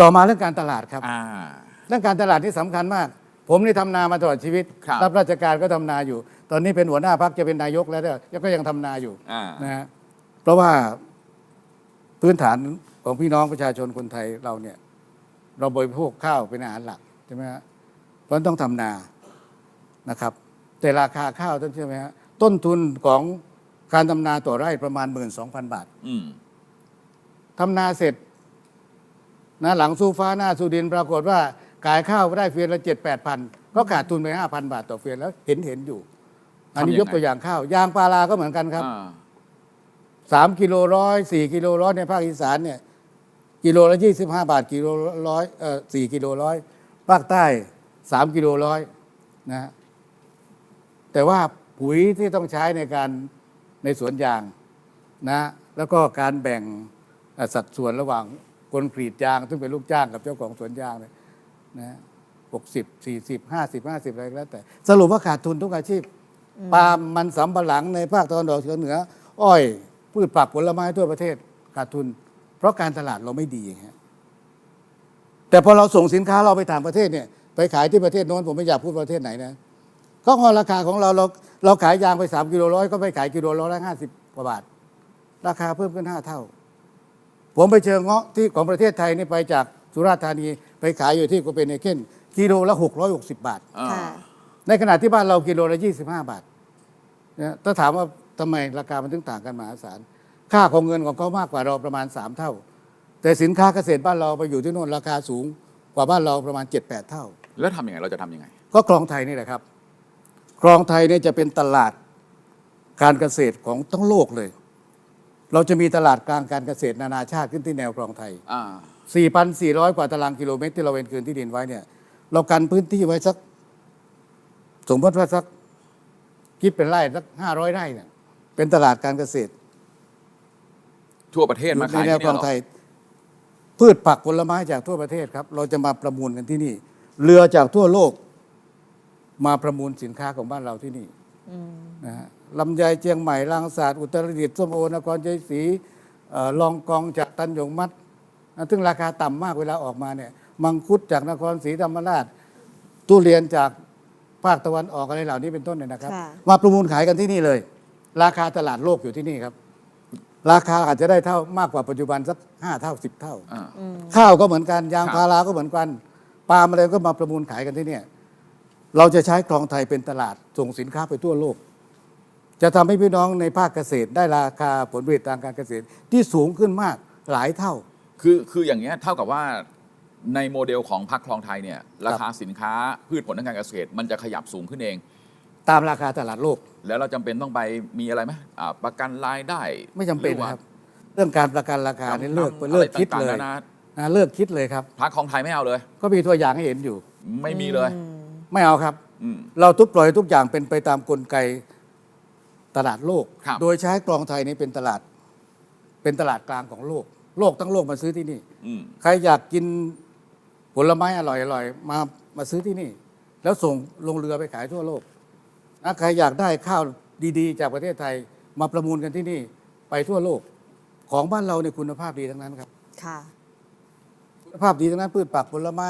ต่อมาเรื่องการตลาดครับ อ่า เรื่องการตลาดที่สำคัญมาก ผมนี่ทำนามาตลอดชีวิตครับรับราชการก็ทำนาอยู่ ตอนนี้เป็นหัวหน้าพักจะเป็นนายกแล้วเนี่ยก็ยังทำนาอยู่อ่านะฮะเพราะว่าพื้นฐานของพี่น้องประชาชนคนไทยเราเนี่ย เราบริโภคข้าวเป็นอาหารหลักใช่ไหมฮะเพราะฉะนั้นต้องทำนานะครับ แต่ราคาข้าวท่านเชื่อไหมฮะต้นทุนของการทำนาต่อไร่ประมาณหมื่นสองพันบาท อืม ทำนาเสร็จ นะหลังสู้ฟ้าหน้าสู้ดินปรากฏว่าขายข้าวได้เฟียนละเจ็ดแปดพันก็ขาดทุนไปห้าพันบาทต่อเฟียนแล้วเห็นเห็นอยู่ อันนี้ทำยังไงยกตัวอย่างข้าวยางพาราก็เหมือนกันครับอ่าสามกิโลร้อยสี่กิโลร้อยในภาคอีสานเนี่ยกิโลละยี่สิบห้าบาทกิโลร้อยเอ่อสี่กิโลร้อยภาคใต้สามกิโลร้อยนะฮะแต่ว่าปุ๋ยที่ต้องใช้ในการในสวนยางนะ แล้วก็การแบ่งเอ่อสัดส่วนระหว่าง คนกรีดยาง ซึ่งเป็นลูกจ้างกับเจ้าของสวนยางเนี่ยนะหกสิบสี่สิบห้าสิบห้าสิบอะไรก็แล้วแต่ สรุปว่าขาดทุนทุกอาชีพปาล์มมันสำปะหลังในภาคตะวันออกเฉียงเหนือ อ้อยพืชผักผลไม้ทั่วประเทศขาดทุน เพราะการตลาดเราไม่ดีฮะแต่พอเราส่งสินค้าเราไปต่างประเทศเนี่ยไปขายที่ประเทศโน้นผมไม่อยากพูดประเทศไหนนะก็พอราคาของเราเราเราขายยางไปสามกิโลร้อยก็ไปขายกิโลร้อยละห้าสิบกว่าบาท ราคาเพิ่มขึ้นห้าเท่า ผมไปเจอเงาะที่ของประเทศไทยนี่ไปจากสุราษฎร์ธานีไปขายอยู่ที่โคเปนเฮเกนกิโลละหกร้อยหกสิบบาทอ่าค่ะ ในขณะที่บ้านเรากิโลละ 25 บาทนะถ้าถามว่าทำไมราคามันถึงต่างกันมหาศาล ค่าของเงินของเขามากกว่าเราประมาณ 3 เท่า แต่สินค้าเกษตรบ้านเราไปอยู่ที่โน่นราคาสูงกว่าบ้านเราประมาณ 7-8 เท่า แล้วทำยังไงเราจะทำยังไง ก็คลองไทยนี่แหละครับ คลองไทยเนี่ยจะเป็นตลาดการเกษตรของทั้งโลกเลย เราจะมีตลาดกลางการเกษตรนานาชาติขึ้นที่แนวคลองไทย อ่า 4,400 กว่าตารางกิโลเมตรที่เราเวนคืนที่ดินไว้เนี่ย เรากันพื้นที่ไว้สัก สมมติว่าสักคิดเป็นไร่สัก500ไร่เนี่ยเป็นตลาดการเกษตรทั่วประเทศมาในขายแนที่วคลเนี่อยงเหรอไทย พืชผักผลไม้จากทั่วประเทศครับ เราจะมาประมูลกันที่นี่ เรือจากทั่วโลก มาประมูลสินค้าของบ้านเราที่นี่ นะฮะลำไยเชียงใหม่ลางสาดอุตรดิตถ์ส้มโอนครชัยศรีเอ่อลองกองจากตันหยงมัดนะซึ่งราคาต่ำมากเวลาออกมาเนี่ยมังคุดจากนครศรีธรรมราชทุเรียนจากภาคตะวันออกอะไรเหล่านี้เป็นต้นเนี่ยนะครับค่ะมาประมูลขายกันที่นี่เลย ราคาตลาดโลกอยู่ที่นี่ครับ ราคาอาจจะได้เท่ามากกว่าปัจจุบันสักห้าเท่าสิบเท่าอ่าข้าวก็เหมือนกันยางครับพาราก็เหมือนกันปาล์มอะไรก็มาประมูลขายกันที่เนี่ย เราจะใช้คลองไทยเป็นตลาดส่งสินค้าไปทั่วโลก จะทำให้พี่น้องในภาคเกษตรได้ราคาผลผลิตทางการเกษตรที่สูงขึ้นมากหลายเท่า คือคืออย่างเงี้ยเท่ากับว่าในโมเดลของพักคลองไทยเนี่ยราคาสินค้าพืชผลทางการเกษตร มันจะขยับสูงขึ้นเอง ตามราคาตลาดโลก แล้วเราจำเป็นต้องไปมีอะไรไหมอ่าประกันรายได้ ไม่จำเป็นหอว่านะครับ เรื่องการประกันราคาเนี่ยเลิกจำนำเลิกคิดอะไรเลยต่างๆนานานะเลิกคิดเลยครับพักคลองไทยไม่เอาเลย ก็มีตัวอย่างให้เห็นอยู่ ไม่มีเลย ไม่เอาครับอืมเราทุกปล่อยทุกอย่างเป็นไปตามกลไกตลาดโลก ครับ โดยใช้กลองไทยนี้เป็นตลาด เป็นตลาดกลางของโลก โลกทั้งโลกมาซื้อที่นี่ อืม ใครอยากกินผลไม้อร่อยๆ มามาซื้อที่นี่ แล้วส่งลงเรือไปขายทั่วโลกนะใครอยากได้ข้าวดีๆ จากประเทศไทยมาประมูลกันที่นี่ ไปทั่วโลก ของบ้านเราเนี่ยคุณภาพดีทั้งนั้นครับ ค่ะ คุณภาพดีทั้งนั้นพืชผักผลไม้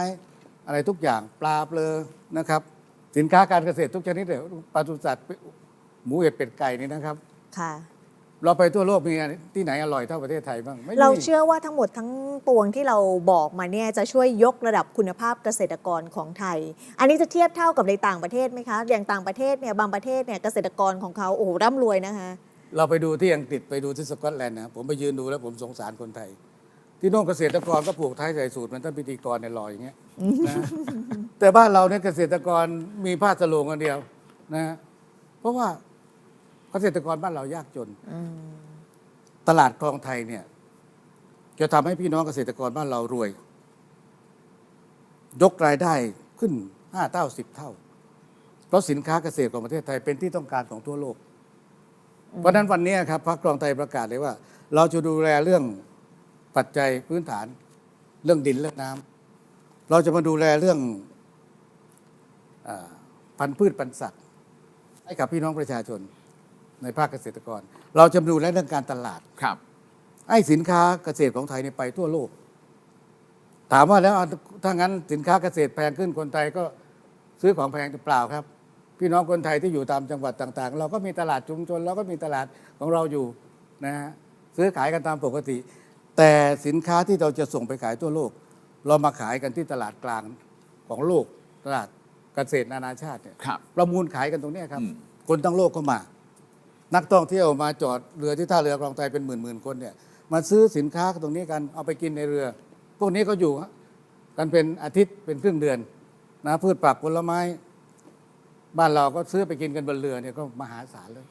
อะไรทุกอย่างปลาเปลือนะครับ สินค้าการเกษตรทุกชนิดเลยปศุสัตว์หมูเห็ดเป็ดไก่นี่นะครับค่ะ เราไปทั่วโลกมีที่ไหนอร่อยเท่าประเทศไทยบ้างไม่มีเราเชื่อว่าทั้งหมดทั้งปวงที่เราบอกมาเนี่ยจะช่วยยกระดับคุณภาพเกษตรกรของไทย อันนี้จะเทียบเท่ากับในต่างประเทศไหมคะ อย่างต่างประเทศเนี่ยบางประเทศเนี่ยเกษตรกรของเขาโอ้โหร่ำรวยนะคะ เราไปดูที่อังกฤษไปดูที่สกอตแลนด์นะผมไปยืนดูแล้วผมสงสารคนไทย ที่โน่นเกษตรกรก็ปลูกไทยใส่สูตรเหมันท่านพิธีกรในลอยอย่างเงี้ยนะแต่บ้านเราเนี่ยเกษตรกรมีผ้าสโลงกันเดียวนะ เพราะว่าเกษตรกรบ้านเรายากจน ตลาดคลองไทยเนี่ย จะทำให้พี่น้องเกษตรกรบ้านเรารวย ยกรายได้ขึ้นห้าเท่าสิบเท่า เพราะสินค้าเกษตรของประเทศไทยเป็นที่ต้องการของทั่วโลก เพราะฉะนั้นวันนี้ครับพรรคคลองไทยประกาศเลยว่า เราจะดูแลเรื่อง ปัจจัยพื้นฐานเรื่องดินเรื่องน้ำเราจะมาดูแลเรื่องอาพันธุ์พืชพันธุ์สัตว์ ให้กับพี่น้องประชาชนในภาคเกษตรกร เราจะมาดูแลเรื่องการตลาดครับให้สินค้าเกษตรของไทยเนี่ยไปทั่วโลก ถามว่าแล้วเอาถ้างั้นสินค้าเกษตรแพงขึ้นคนไทยก็ซื้อของแพงหรือเปล่าครับ พี่น้องคนไทยที่อยู่ตามจังหวัดต่าง ๆ เราก็มีตลาดชุมชน เราก็มีตลาดของเราอยู่นะฮะซื้อขายกันตามปกติ แต่สินค้าที่เราจะส่งไปขายทั่วโลก เรามาขายกันที่ตลาดกลางของโลกตลาดเกษตรนานาชาติเนี่ยครับ ประมูลขายกันตรงเนี้ยครับ อืม คนทั้งโลกก็มา นักท่องเที่ยวมาจอดเรือที่ท่าเรือคลองไทยเป็นหมื่นหมื่นๆคนเนี่ยมาซื้อสินค้าตรงนี้กันเอาไปกินในเรือ พวกนี้ก็อยู่กันเป็นอาทิตย์เป็นครึ่งเดือนนะพืชผักผลไม้ บ้านเราก็ซื้อไปกินกันบนเรือเนี่ยก็มหาศาลเลย